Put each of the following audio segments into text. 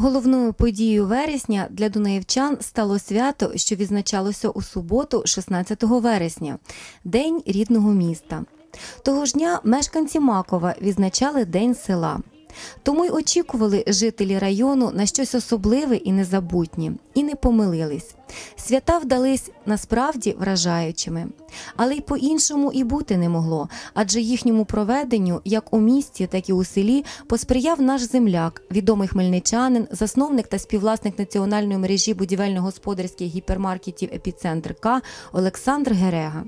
Головною подією вересня для дунаївчан стало свято, що відзначалося у суботу, 16 вересня, День рідного міста. Того ж дня мешканці Макова відзначали День села. Тому й очікували жителі району на щось особливе і незабутнє, і не помилились. Свята вдались насправді вражаючими, але й по-іншому і бути не могло, адже їхньому проведенню, як у місті, так і у селі, посприяв наш земляк, відомий хмельничанин, засновник та співвласник національної мережі будівельно-господарських гіпермаркетів Епіцентр К Олександр Герега.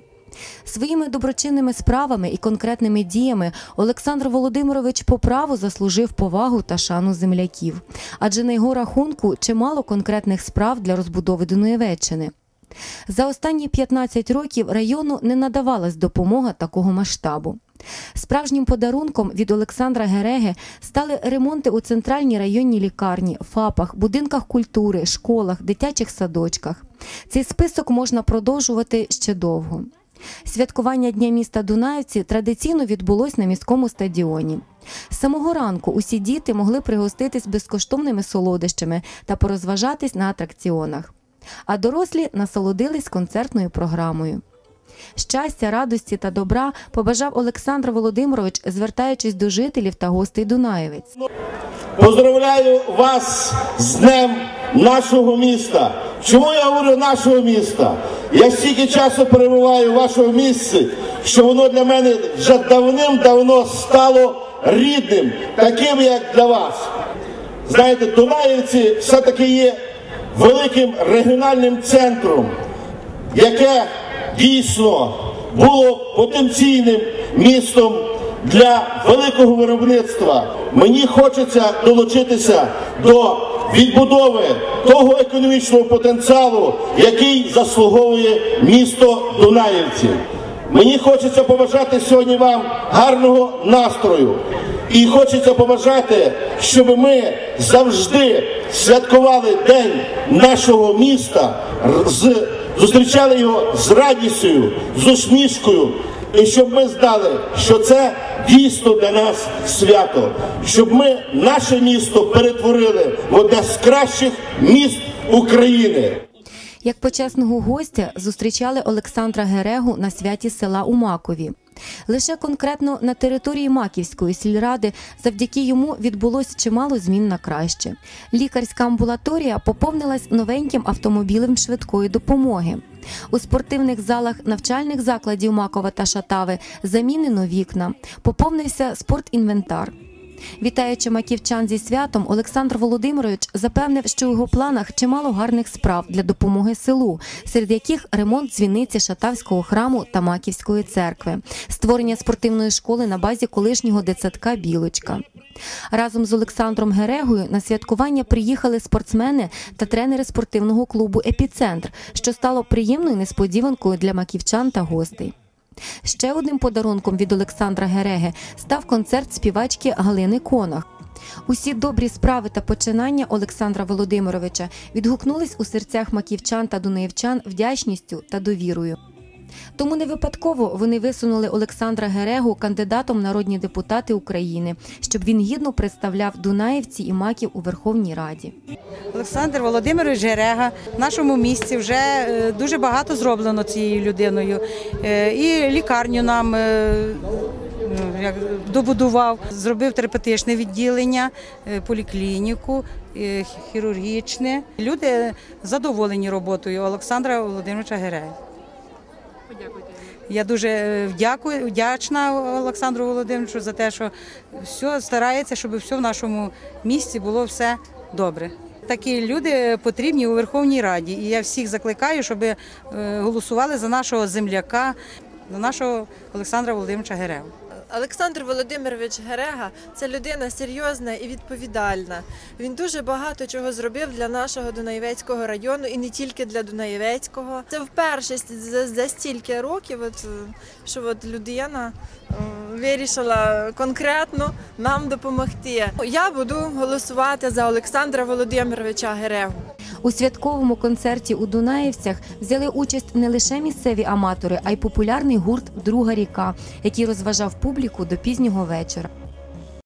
Своїми доброчинними справами і конкретними діями Олександр Володимирович по праву заслужив повагу та шану земляків, адже на його рахунку чимало конкретних справ для розбудови Дунаєвеччини. За останні 15 років району не надавалась допомога такого масштабу. Справжнім подарунком від Олександра Гереги стали ремонти у центральній районній лікарні, ФАПах, будинках культури, школах, дитячих садочках. Цей список можна продовжувати ще довго. Святкування Дня міста Дунаївці традиційно відбулось на міському стадіоні. З самого ранку усі діти могли пригоститись безкоштовними солодощами та порозважатись на атракціонах. А дорослі насолодились концертною програмою. Щастя, радості та добра побажав Олександр Володимирович, звертаючись до жителів та гостей Дунаєвець. Поздравляю вас з днем нашого міста. Чому я говорю нашого міста? Я стільки часу перебуваю в вашому місці, що воно для мене вже давним-давно стало рідним, таким як для вас. Знаєте, Дунаївці все-таки є великим регіональним центром, яке дійсно було потенційним містом для великого виробництва. Мені хочеться долучитися до відбудови того економічного потенціалу, який заслуговує місто Дунаївці. Мені хочеться побажати сьогодні вам гарного настрою. І хочеться побажати, щоб ми завжди святкували День нашого міста, зустрічали його з радістю, з усмішкою, і щоб ми знали, що це дійсно для нас свято, щоб ми наше місто перетворили в одне з кращих міст України. Як почесного гостя зустрічали Олександра Герегу на святі села у Макові. Лише конкретно на території Маківської сільради завдяки йому відбулось чимало змін на краще. Лікарська амбулаторія поповнилась новеньким автомобілем швидкої допомоги. У спортивних залах навчальних закладів Макова та Шатави замінено вікна, поповнився спортінвентар. Вітаючи маківчан зі святом, Олександр Володимирович запевнив, що у його планах чимало гарних справ для допомоги селу, серед яких ремонт дзвіниці Шатавського храму та Маківської церкви, створення спортивної школи на базі колишнього дитсадка Білочка. Разом з Олександром Герегою на святкування приїхали спортсмени та тренери спортивного клубу Епіцентр, що стало приємною несподіванкою для маківчан та гостей. Ще одним подарунком від Олександра Гереги став концерт співачки Галини Конах. Усі добрі справи та починання Олександра Володимировича відгукнулись у серцях маківчан та дунаївчан вдячністю та довірою. Тому не випадково вони висунули Олександра Герегу кандидатом народні депутати України, щоб він гідно представляв Дунаївці і Маків у Верховній Раді. Олександр Володимирович Жерега в нашому місті вже е, дуже багато зроблено цією людиною. Е, І лікарню нам е, ну, добудував, зробив терапевтичне відділення, поліклініку, хірургічне. Люди задоволені роботою Олександра Володимировича Герега. Я дуже е, дякую, вдячна Олександру Володимировичу за те, що все старається, щоб все в нашому місті було все добре. Такі люди потрібні у Верховній Раді, і я всіх закликаю, щоб е, голосували за нашого земляка, за нашого Олександра Володимировича Герева. Олександр Володимирович Герега це людина серйозна і відповідальна. Він дуже багато чого зробив для нашого Дунаєвецького району і не тільки для Дунаєвецького. Це вперше за, за стільки років, от, що от людина е, вирішила конкретно нам допомогти. Я буду голосувати за Олександра Володимировича Герегу. У святковому концерті у Дунаївцях взяли участь не лише місцеві аматори, а й популярний гурт Друга ріка, який розважав публіку до пізнього вечора.